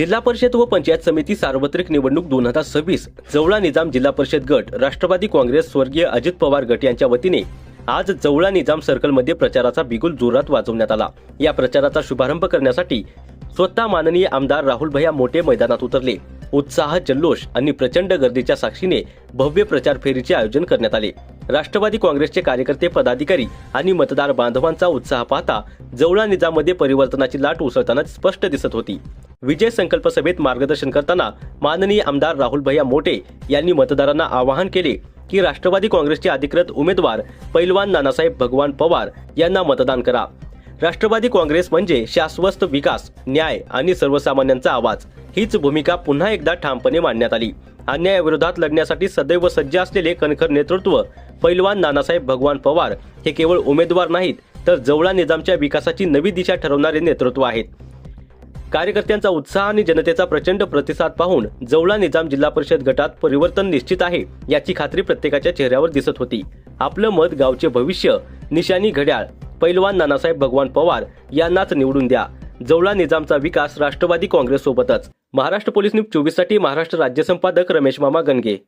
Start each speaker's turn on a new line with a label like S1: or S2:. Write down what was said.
S1: जिल्हा परिषद व पंचायत समिती सार्वत्रिक निवडणूक दोन हजार सव्वीस जवळा निजाम जिल्हा परिषद गट राष्ट्रवादी काँग्रेस स्वर्गीय अजित पवार गट यांच्या वतीने आज जवळा निजाम सर्कलमध्ये प्रचाराचा बिगुल जोरात वाजवण्यात आला. या प्रचाराचा शुभारंभ करण्यासाठी स्वतः माननीय आमदार राहुल भैया मोठे मैदानात उतरले. उत्साह जल्लोष आणि प्रचंड गर्दीच्या साक्षीने भव्य प्रचार फेरीचे आयोजन करण्यात आले. राष्ट्रवादी काँग्रेसचे कार्यकर्ते पदाधिकारी आणि मतदार बांधवांचा उत्साह पाहता जवळा निजाममध्ये परिवर्तनाची लाट उसळताना स्पष्ट दिसत होती. विजय संकल्प सभेत मार्गदर्शन करताना माननीय आमदार राहुल भैया मोटे यांनी मतदारांना आवाहन केले की राष्ट्रवादी काँग्रेसचे अधिकृत उमेदवार पैलवान नानासाहेब भगवान पवार यांना मतदान करा. राष्ट्रवादी काँग्रेस म्हणजे शाश्वत विकास न्याय आणि सर्वसामान्यांचा आवाज. हीच भूमिका पुन्हा एकदा ठामपणे मांडण्यात आली. अन्यायाविरोधात लढण्यासाठी सदैव सज्ज असलेले कणखर नेतृत्व पैलवान नानासाहेब भगवान पवार हे केवळ उमेदवार नाहीत तर जवळा निजामच्या विकासाची नवी दिशा ठरवणारे नेतृत्व आहेत. कार्यकर्त्यांचा उत्साह आणि जनतेचा प्रचंड प्रतिसाद पाहून जवळा निजाम जिल्हा परिषद गटात परिवर्तन निश्चित आहे याची खात्री प्रत्येकाच्या चेहऱ्यावर दिसत होती. आपलं मत गावचे भविष्य निशाणी घड्याळ पैलवान नानासाहेब भगवान पवार यांनाच निवडून द्या. जवळा निजामचा विकास राष्ट्रवादी काँग्रेस सोबतच महाराष्ट्र पोलीस न्यूज चोवीससाठी महाराष्ट्र राज्य संपादक रमेश मामा गणगे